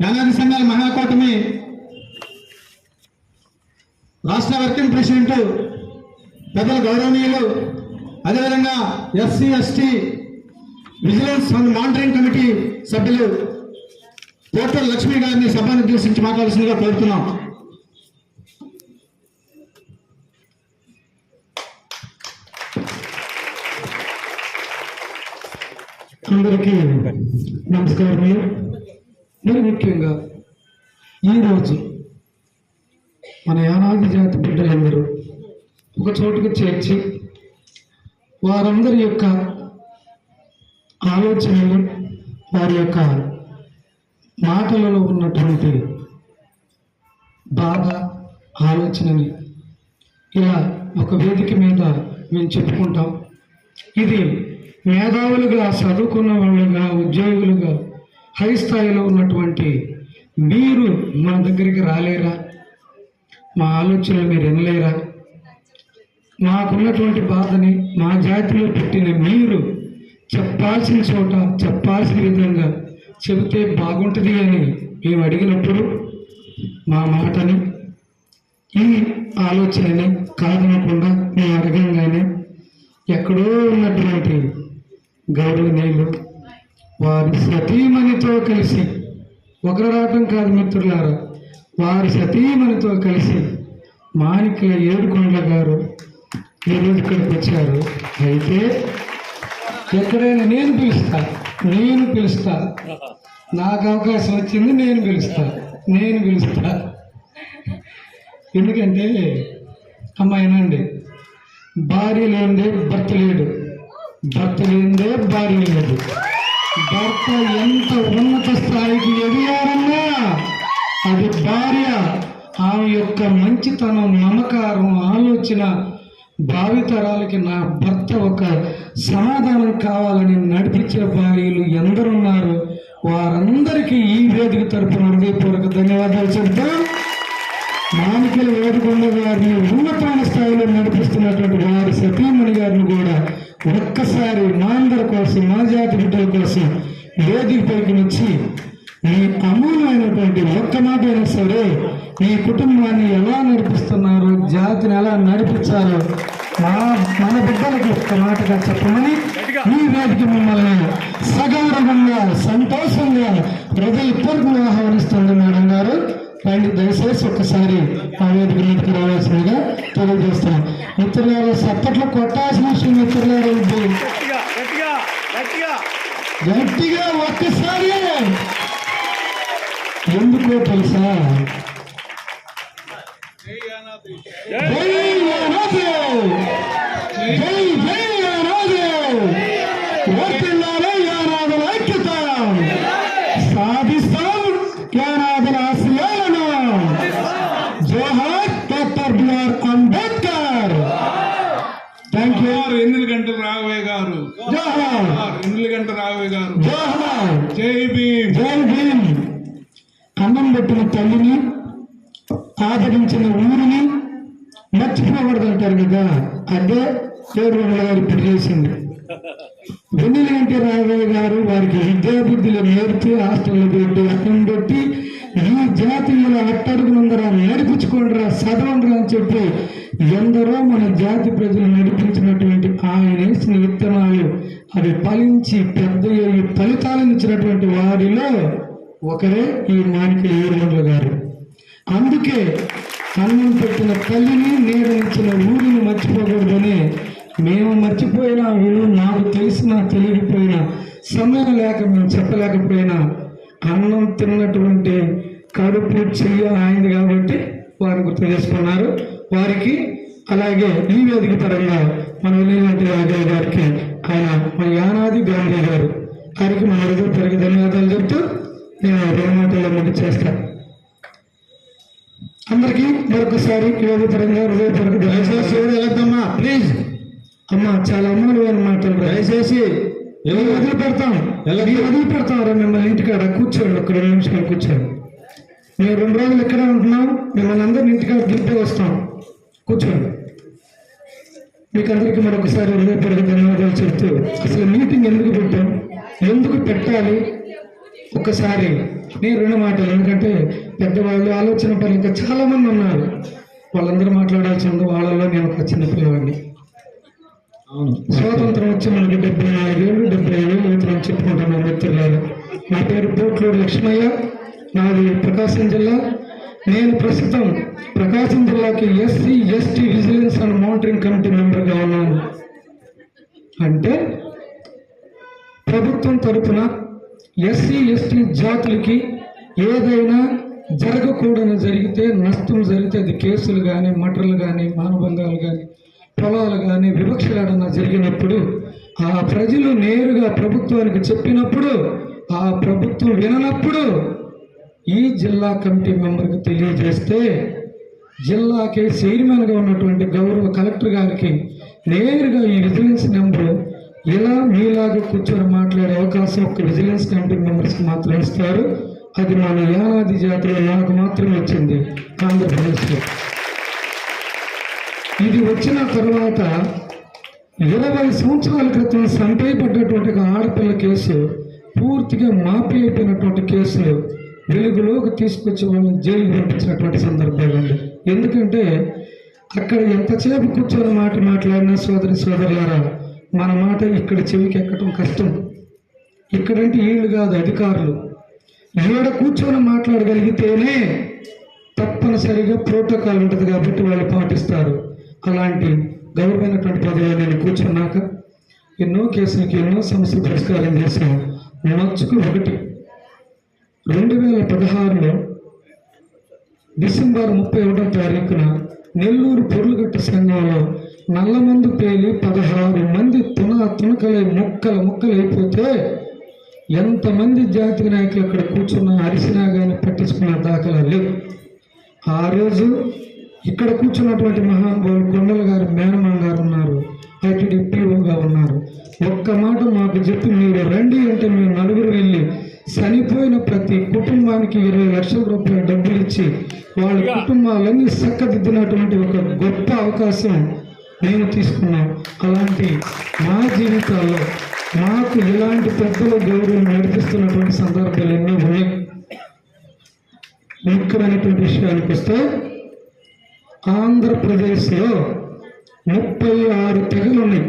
యానాది సంఘాల మహాకూటమి రాష్ట్ర వర్కింగ్ ప్రెసిడెంట్ పెద్దల గౌరవనీయులు అదేవిధంగా SC ST vigilance and monitoring committee సభ్యులు పోర్టల్ లక్ష్మి గారిని సభను ఉద్దేశించి మాట్లాడాల్సిందిగా కోరుతున్నాం. అందరికీ నమస్కారం మరి ముఖ్యంగా ఈరోజు మన యానాది జాతి బిడ్డలందరూ ఒక చోటుకు చేర్చి వారందరి యొక్క ఆలోచనలు వారి యొక్క మాటలలో ఉన్నటువంటి బాధ ఆలోచనని ఇలా ఒక వేదిక మీద మేము చెప్పుకుంటాం. ఇది మేధావులుగా చదువుకున్న వాళ్ళుగా ఉద్యోగులుగా హై స్థాయిలో ఉన్నటువంటి మీరు మన దగ్గరికి రాలేరా? మా ఆలోచనలు మీరు వినలేరా? మాకున్నటువంటి బాధని మా జాతిలో పుట్టిన మీరు చెప్పాల్సిన చోట చెప్పాల్సిన విధంగా చెబితే బాగుంటుంది అని మేము అడిగినప్పుడు మా మాటని ఈ ఆలోచనని కాదనకుండా మేము అడగంగానే ఎక్కడో ఉన్నటువంటి గౌరవనీయులు వారి సతీమణితో కలిసి ఒకరు రావటం కాదు మిత్రులారా వారి సతీమణితో కలిసి మాణిక్య ఏడుకొండ గారు ఈరోజు ఇక్కడికి వచ్చారు. అయితే ఎక్కడైనా నేను పిలుస్తా నేను పిలుస్తా. నాకు అవకాశం వచ్చింది నేను పిలుస్తా నేను పిలుస్తా. ఎందుకంటే అమ్మాయినండి భార్య లేనిదే భర్త లేడు భర్త లేనిదే భార్య లేదు భర్త ఎంత ఉన్నత స్థాయికి ఎదిగారన్నా అది భార్య. ఆమె యొక్క మంచితనం నమ్మకారం ఆలోచన భావితరాలకి నా భర్త ఒక సమాధానం కావాలని నడిపించే భార్యలు ఎందరున్నారు. వారందరికీ ఈ వేదిక తరపున హృదయపూర్వక ధన్యవాదాలు చెప్తాను మానికల వేడుకొండ గారిని ఉన్నతమైన స్థాయిలో నడిపిస్తున్నటువంటి వారి సతీమణి గారిని కూడా ఒక్కసారి మా అందరి కోసం మా జాతి బిడ్డల కోసం వేదిక పైకి వచ్చి మీ అమూల్యమైనటువంటి ఒక్క మాట అయినా సరే మీ కుటుంబాన్ని ఎలా నడిపిస్తున్నారో జాతిని ఎలా నడిపించాలో మా మన బిడ్డలకి ఒక్క మాటగా చెప్పమని ఈ వేదిక మిమ్మల్ని సగౌరవంగా సంతోషంగా హృదయపూర్వకంగా ఆహ్వానిస్తుంది మేడం గారు. రండి దయచేసి ఒక్కసారి ఆ వేదిక మీదకి రావాల్సిందిగా తెలియజేస్తాం మిత్రులారా సప్పట్లో కొట్టాల్సిన విషయం మిత్రులారా గట్టిగా ఒక్కసారి. ఎందుకో తెలుసా? గంటల రాఘవయ్య గారు. ఎనిమిది గంటల రాఘవయ్య గారు. జై భీమ్. జై భీమ్. అన్నం పెట్టిన తల్లిని ఆదరించిన ఊరిని మర్చిపోకూడదు అంటారు కదా. అదే దేవుడు గారు ఇప్పుడు చేసింది. వెన్నెల ఎన్టీ రాఘవయ్య గారు వారికి విద్యాబుద్ధులు నేర్పి హాస్టల్లో పెట్టి అన్నం పెట్టి ఈ జాతీయుల అట్టడుగునందరా నడిపించుకోండిరా చదవండిరా అని చెప్పి ఎందరో మన జాతి ప్రజలు నడిపించినటువంటి ఆయన వేసిన విత్తనాలు అవి ఫలించి పెద్ద ఫలితాలను ఇచ్చినటువంటి వారిలో ఒకరే ఈ మాణిక ఏడుమండ్ల గారు. అందుకే అన్నం పెట్టిన తల్లిని నేరించిన ఊరిని మర్చిపోకూడదని మేము మర్చిపోయినా వీళ్ళు నాకు తెలిసినా తెలియకపోయినా సమయం లేక మేము చెప్పలేకపోయినా అన్నం తిన్నటువంటి కడుపు చెయ్య ఆయనది కాబట్టి వారు గుర్తు చేసుకున్నారు. వారికి అలాగే ఈ వేదిక పరంగా మన వెళ్ళినటువంటి రాజయ్య గారికి ఆయన మన యానాది గాంధీ గారు వారికి మన హృదయపూర్వక ధన్యవాదాలు చెప్తూ నేను రెండు మాటల్లో ముగి చేస్తాను అందరికీ మరొకసారి హృదయపరంగా హృదయపూర్వక దయచేసి వెళ్ళొద్దమ్మా ప్లీజ్. అమ్మా చాలా అమూల్యమైన మాటలు. రా. దయచేసి ఎలా వదిలి పెడతాం ఎలా మేము వదిలి పెడతాం రా మిమ్మల్ని ఇంటికాడ కూర్చోండి ఒక రెండు నిమిషాలు కూర్చోండి. మేము రెండు రోజులు ఇక్కడే ఉంటున్నాం మిమ్మల్ని అందరిని ఇంటికాడ దింపే వస్తాం. కూర్చోండి. మీకు అందరికీ మరొకసారి హృదయపూర్వక ధన్యవాదాలు చెప్తూ అసలు మీటింగ్ ఎందుకు పెట్టాం? ఎందుకు పెట్టాలి? ఒక్కసారి నేను రెండు మాటలు ఎందుకంటే పెద్దవాళ్ళు ఆలోచన పరంగా చాలామంది ఉన్నారు. వాళ్ళందరూ మాట్లాడాల్సి ఉంది వాళ్ళలో నేను ఒక చిన్న పిల్లవాడిని. స్వాతంత్రం వచ్చి మనకి డెబ్బై నాలుగేళ్ళు డెబ్బై ఏళ్ళు అవుతుందని చెప్పుకుంటున్నాను మిత్రులారు నా పేరు పోట్లూరు లక్ష్మయ్య నాది ప్రకాశం జిల్లా. నేను ప్రస్తుతం ప్రకాశం జిల్లాకి SC ST vigilance and monitoring committee మెంబర్గా ఉన్నాను. అంటే ప్రభుత్వం తరపున ఎస్సీ ఎస్టీ జాతులకి ఏదైనా జరగకూడని జరిగితే నష్టం జరిగితే అది కేసులు కానీ మటర్లు కానీ మానభంగాలు కానీ పొలాలు కానీ వివక్షలాడన జరిగినప్పుడు ఆ ప్రజలు నేరుగా ప్రభుత్వానికి చెప్పినప్పుడు ఆ ప్రభుత్వం విననప్పుడు ఈ జిల్లా కమిటీ మెంబర్కి తెలియజేస్తే జిల్లాకి చైర్మన్గా ఉన్నటువంటి గౌరవ కలెక్టర్ గారికి నేరుగా ఈ విజిలెన్స్ నెంబర్ ఇలా మీలాగా కూర్చొని మాట్లాడే అవకాశం ఒక విజిలెన్స్ కమిటీ మెంబర్స్కి మాత్రం ఇస్తారు. అది మన యానాది జాతరలో నాకు మాత్రమే వచ్చింది. ఆంధ్రప్రదేశ్లో. ఇది వచ్చిన తర్వాత ఇరవై సంవత్సరాల క్రితం సంటై పడ్డటువంటి ఆడపిల్ల కేసు పూర్తిగా మాపి అయిపోయినటువంటి కేసులు వెలుగులోకి తీసుకొచ్చి వాళ్ళని జైలుకి పంపించినటువంటి సందర్భాలు ఉంది ఎందుకంటే అక్కడ ఎంతసేపు కూర్చొని మాట మాట్లాడినా సోదరి సోదరులారా మన మాట ఇక్కడ చెవికి ఎక్కడం కష్టం. ఇక్కడంటే వీళ్ళు కాదు అధికారులు. ఈడ కూర్చొని మాట్లాడగలిగితేనే తప్పనిసరిగా ప్రోటోకాల్ ఉంటుంది కాబట్టి వాళ్ళు పాటిస్తారు. అలాంటి గౌరవమైనటువంటి పదవిలో నేను కూర్చున్నాక ఎన్నో కేసులకి ఎన్నో సమస్యలు పరిష్కారం చేశాను మార్చుకు ఒకటి. రెండు వేల పదహారులో డిసెంబర్ ముప్పై ఒకటో తారీఖున నెల్లూరు పొరులుగట్ట సంఘంలో నల్లమందు పేలి పదహారు మంది తున తునకలై ముక్కల ముక్కలు అయిపోతే ఎంతమంది జాతీయ నాయకులు అక్కడ కూర్చున్నా అరిసినా కానీ పట్టించుకున్న దాఖలా లేవు. ఆ రోజు ఇక్కడ కూర్చున్నటువంటి మహానుభావులు కొండల గారు మేనమామ గారు ఉన్నారు ఐటీడీ పిఓగా ఉన్నారు. ఒక్క మాట మాకు చెప్పి మీరు రండి అంటే మేము నలుగురు వెళ్ళి చనిపోయిన ప్రతి కుటుంబానికి ఇరవై లక్షల రూపాయల డబ్బులు ఇచ్చి వాళ్ళ కుటుంబాలన్నీ చక్కదిద్దినటువంటి ఒక గొప్ప అవకాశం మేము తీసుకున్నాం అలాంటి మా జీవితాల్లో మాకు ఇలాంటి పెద్దల గౌరవం నడిపిస్తున్నటువంటి సందర్భాలు ఎన్నో ఉన్నాయి. ముఖ్యమైనటువంటి విషయానికి వస్తే ఆంధ్రప్రదేశ్లో ముప్పై ఆరు తెగలు ఉన్నాయి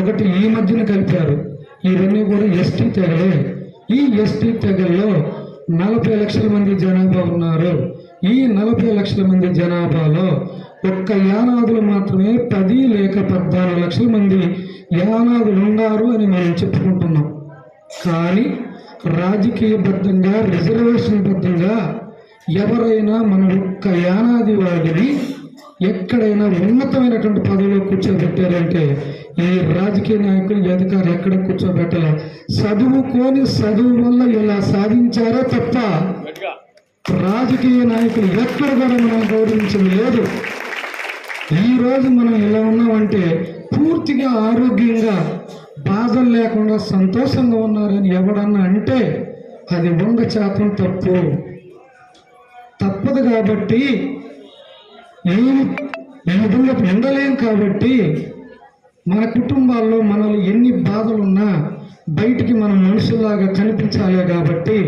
ఒకటి ఈ మధ్యన కలిపారు. ఇవన్నీ కూడా ఎస్టీ తెగలే. ఈ ఎస్టీ తెగల్లో నలభై లక్షల మంది జనాభా ఉన్నారు. ఈ నలభై లక్షల మంది జనాభాలో ఒక్క యానాదులు మాత్రమే పది లేక పద్నాలుగు లక్షల మంది యానాదులు ఉన్నారు అని మనం చెప్పుకుంటున్నాం. కానీ రాజకీయబద్ధంగా రిజర్వేషన్ బద్ధంగా ఎవరైనా మన ఒక్క యానాది వాడిని ఎక్కడైనా ఉన్నతమైనటువంటి పదవిలో కూర్చోబెట్టారంటే ఈ రాజకీయ నాయకులు అధికారులు ఎక్కడ కూర్చోబెట్టాల? చదువుకొని చదువు వల్ల ఇలా సాధించారో తప్ప రాజకీయ నాయకులు ఎక్కడ కూడా మనం గౌరవించడం లేదు. ఈ రోజు మనం ఇలా ఉన్నామంటే పూర్తిగా ఆరోగ్యంగా బాధలు లేకుండా సంతోషంగా ఉన్నారని ఎవడన్నా అంటే అది వంద శాతం తప్పు. తప్పదు కాబట్టి ఈ ఈ విధంగా కాబట్టి మన కుటుంబాల్లో మనలో ఎన్ని బాధలున్నా బయటికి మనం మనుషుల్లాగా కనిపించాలి కాబట్టి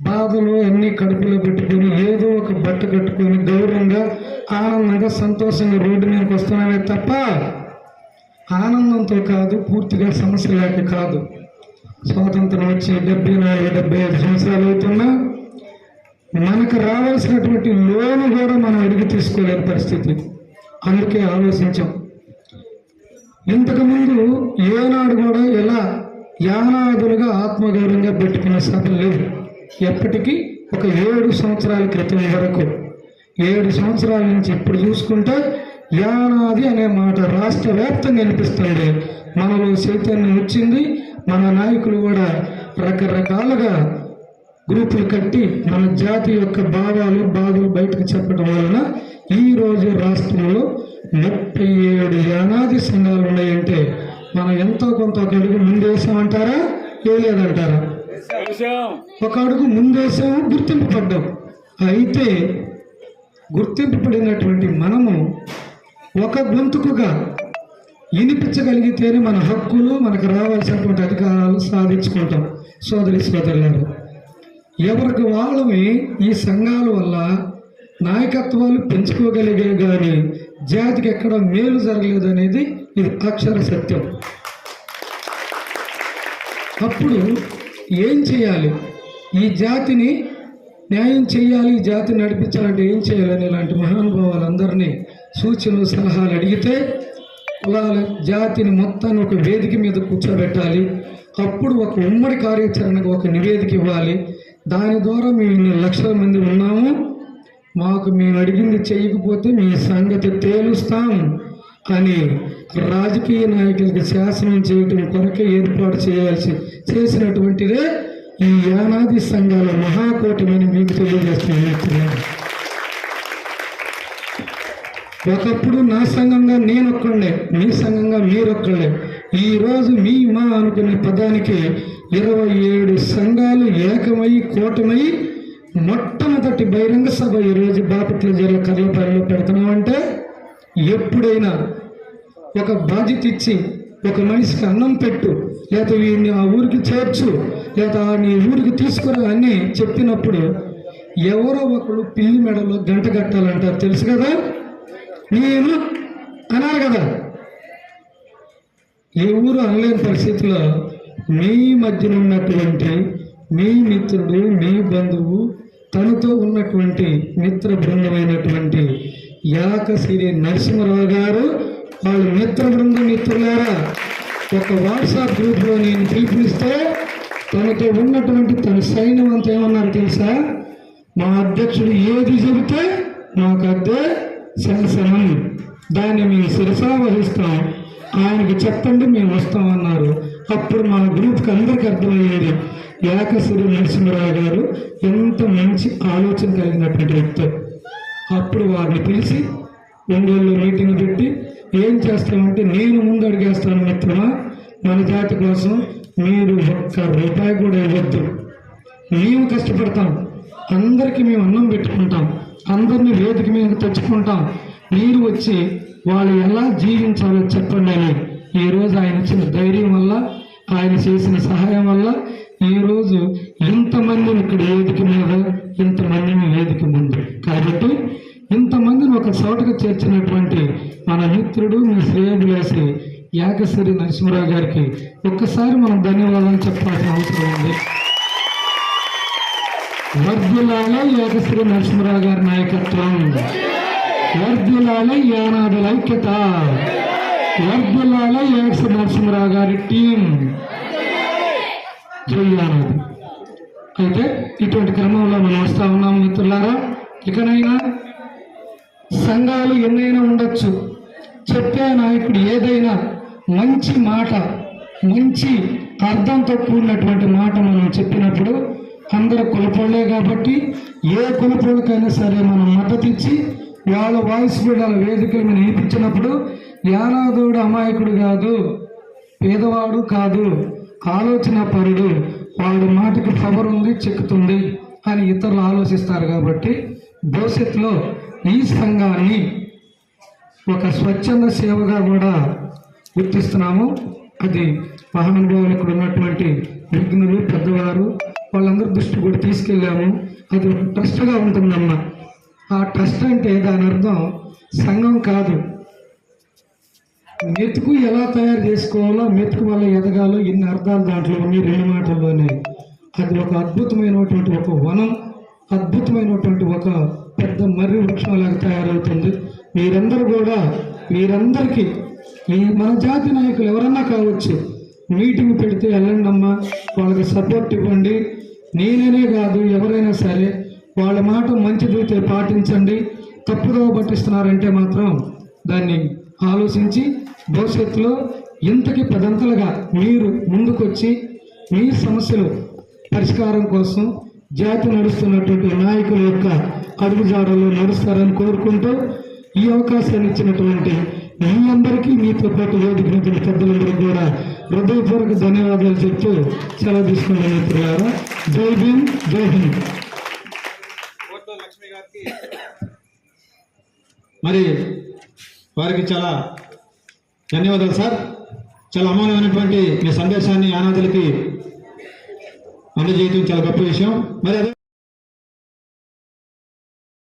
బాధలు అన్ని కడుపులో పెట్టుకొని ఏదో ఒక బట్ట కట్టుకొని గౌరవంగా ఆనందంగా సంతోషంగా రోడ్డు మీదకి వస్తున్నామే తప్ప ఆనందంతో కాదు పూర్తిగా సమస్య లేక కాదు. స్వాతంత్రం వచ్చి డెబ్బై నాలుగు డెబ్బై ఐదు సంవత్సరాలు అవుతున్నా మనకు రావాల్సినటువంటి లోను కూడా మనం అడిగి తీసుకోలేని పరిస్థితి. అందుకే ఆలోచించాం. ఇంతకుముందు ఏనాడు కూడా ఇలా యానాదులుగా ఆత్మగౌరవంగా పెట్టుకున్న సభ లేవు ఎప్పటికీ ఒక ఏడు సంవత్సరాల క్రితం వరకు. ఏడు సంవత్సరాల నుంచి ఇప్పుడు చూసుకుంటే యానాది అనే మాట రాష్ట్ర వ్యాప్తంగా వినిపిస్తుంది మనలో చైతన్యం వచ్చింది. మన నాయకులు కూడా రకరకాలుగా గ్రూపులు కట్టి మన జాతి యొక్క భావాలు బాధలు బయటకు చెప్పడం వలన ఈ రోజు రాష్ట్రంలో ముప్పై ఏడు యానాది సంఘాలు ఉన్నాయంటే మనం ఎంతో కొంత ఒక అడుగు ముందేసామంటారా? వేయలేదంటారా ఒక అడుగు ముందేసాము గుర్తింపు పడ్డాం. అయితే గుర్తింపు పడినటువంటి మనము ఒక గొంతుకుగా వినిపించగలిగితేనే మన హక్కులు మనకు రావాల్సినటువంటి అధికారాలు సాధించుకుంటాం. సోదరి సోదరులారు ఎవరికి వాళ్ళమే ఈ సంఘాల వల్ల నాయకత్వాలు పెంచుకోగలిగే కానీ జాతికి ఎక్కడ మేలు జరగలేదు అనేది ఇది అక్షర సత్యం. అప్పుడు ఏం చేయాలి? ఈ జాతిని న్యాయం చేయాలి ఈ జాతిని నడిపించాలంటే ఏం చేయాలని ఇలాంటి మహానుభావాలందరినీ సూచనలు సలహాలు అడిగితే కులాల జాతిని మొత్తాన్ని ఒక వేదిక మీద కూర్చోబెట్టాలి. అప్పుడు ఒక ఉమ్మడి కార్యాచరణకు ఒక నివేదిక ఇవ్వాలి. దాని ద్వారా మేము ఇన్ని లక్షల మంది ఉన్నాము. మాకు మేము అడిగింది చేయకపోతే మీ సంగతి తేలుస్తాం. అని రాజకీయ నాయకులకి శాసనం చేయటం కొరకే ఏర్పాటు చేయాల్సి చేసినటువంటిదే ఈ యానాది సంఘాల మహాకూటమని మీకు తెలియజేస్తున్నాను. ఒకప్పుడు నా సంఘంగా నేనొక్కడే మీ సంఘంగా మీరొక్కడే ఈ రోజు మీ మా అనుకునే పదానికి ఇరవై ఏడు సంఘాలు ఏకమై కూటమై మొట్టమొదటి బహిరంగ సభ ఈరోజు బాపట్ల జిల్లా కర్లపల్లిలో పెడుతున్నామంటే ఎప్పుడైనా ఒక బాధ్యత ఇచ్చి ఒక మనిషికి అన్నం పెట్టు లేదా వీడిని ఆ ఊరికి చేర్చు లేదా నీ ఊరికి తీసుకురా అని చెప్పినప్పుడు ఎవరో ఒకరు పిల్లి మెడలో గంట కట్టాలంటారు. తెలుసు కదా? నేను అన్నారు కదా? ఏ ఊరు అనలేని పరిస్థితిలో మీ మధ్యన ఉన్నటువంటి మీ మిత్రుడు మీ బంధువు తనతో ఉన్నటువంటి మిత్ర బృందమైనటువంటి యాకసిరి నరసింహరావు గారు వాళ్ళ మిత్ర బృందం మిత్రులారా ఒక వాట్సాప్ గ్రూప్లో నేను పిలుపునిస్తే తనతో ఉన్నటువంటి తన సైన్యం అంతా ఏమన్నారు తెలుసా? మా అధ్యక్షుడు ఏది చెబితే మాకు అదే శాసనం దాన్ని మేము శిరసా వహిస్తాం ఆయనకి చెప్పండి మేము వస్తామన్నారు. అప్పుడు మా గ్రూప్కి అందరికీ అర్థమయ్యేది ఏకసూరి నరసింహరావు గారు ఎంత మంచి ఆలోచన కలిగినటువంటి వ్యక్తి. అప్పుడు వారిని పిలిచి ఒంగోలులో మీటింగ్ పెట్టి ఏం చేస్తామంటే నేను ముందు అడిగేస్తాను మిత్రమా మన జాతి కోసం మీరు ఒక్క రూపాయి కూడా ఇవ్వద్దు. మేము కష్టపడతాం అందరికీ మేము అన్నం పెట్టుకుంటాం అందరినీ వేదిక మీద తెచ్చుకుంటాం. మీరు వచ్చి వాళ్ళు ఎలా జీవించాలో చెప్పండి అని. ఈరోజు ఆయన ఇచ్చిన ధైర్యం వల్ల ఆయన చేసిన సహాయం వల్ల ఈరోజు ఎంతమందిని ఇక్కడ వేదిక మీద ఇంతమందిని వేదిక ముందు. కాబట్టి ఇంతమందిని ఒక చోటకు చేర్చినటువంటి మన మిత్రుడు మీ శ్రేయభిలాసి యాకశ్వరి నరసింహరావు గారికి ఒక్కసారి మనం ధన్యవాదాలు చెప్పాల్సిన అవసరం ఉంది. వర్ధులాలే యాగశ్రీ నరసింహరావు గారి నాయకత్వం. వర్ధులాలే యానాదుల ఐక్యత. వర్ధిల్లాల ఏకశ్రీ నరసింహరావు గారి టీం. జై అయితే ఇటువంటి క్రమంలో మనం వస్తా ఉన్నాం మిత్రులారా. ఇకనైనా సంఘాలు ఎన్నైనా ఉండొచ్చు. చెప్పే నాయకుడు ఏదైనా మంచి మాట మంచి అర్థంతో కూడినటువంటి మాట మనం చెప్పినప్పుడు అందరూ కులపోళ్ళే కాబట్టి ఏ కులపళ్ళకైనా సరే మనం మద్దతు ఇచ్చి వాళ్ళ వాయిస్ వీళ్ళ వేదికలు మనం వినిపించినప్పుడు యానాదుడు అమాయకుడు కాదు పేదవాడు కాదు ఆలోచన పరుడు వాడి మాటకి పవర్ ఉంది చెక్కుతుంది అని ఇతరులు ఆలోచిస్తారు కాబట్టి భవిష్యత్తులో ఈ సంఘాన్ని ఒక స్వచ్ఛంద సేవగా కూడా గుర్తిస్తున్నాము. అది మహానుభావులు ఇక్కడ ఉన్నటువంటి విఘ్నులు పెద్దవారు వాళ్ళందరూ దృష్టి కూడా తీసుకెళ్ళాము. అది ట్రస్ట్గా ఉంటుందమ్మా. ఆ ట్రస్ట్ అంటే దాని అర్థం సంఘం కాదు. మెతుకు ఎలా తయారు చేసుకోవాలో మెతుకు వల్ల ఎదగాలో ఇన్ని అర్థాలు దాంట్లో ఉన్నాయి రెండు మాటల్లోనే. అది ఒక అద్భుతమైనటువంటి ఒక వనం అద్భుతమైనటువంటి ఒక పెద్ద మర్రి వృక్షంలాగా తయారవుతుంది. మీరందరూ కూడా మీరందరికీ ఈ మన జాతి నాయకులు ఎవరన్నా కావచ్చు మీటింగ్ పెడితే వెళ్ళండి అమ్మా వాళ్ళకి సపోర్ట్ ఇవ్వండి. నేననే కాదు ఎవరైనా సరే వాళ్ళ మాట మంచిదైతే పాటించండి. తప్పుదో పట్టిస్తున్నారంటే మాత్రం దాన్ని ఆలోచించి భవిష్యత్తులో ఇంతకి పదంతలుగా మీరు ముందుకొచ్చి మీ సమస్యలు పరిష్కారం కోసం జాతి నడుస్తున్నటువంటి నాయకుల యొక్క అడుగుజాడల్లో నడుస్తారని కోరుకుంటూ ఈ అవకాశాన్ని ఇచ్చినటువంటి మీ అందరికీ మీతో పాటు వేదిక మీద పెద్దలందరికీ కూడా హృదయపూర్వక ధన్యవాదాలు చెప్తూ సెలవు తీసుకున్నాను మిత్రులారా. జై భీమ్ జై హింద్. మరి వారికి చాలా ధన్యవాదాలు సార్. చాలా అమూల్యమైనటువంటి మీ సందేశాన్ని ఆనాదులకి అందజేయడం చాలా గొప్ప విషయం. మరి అదే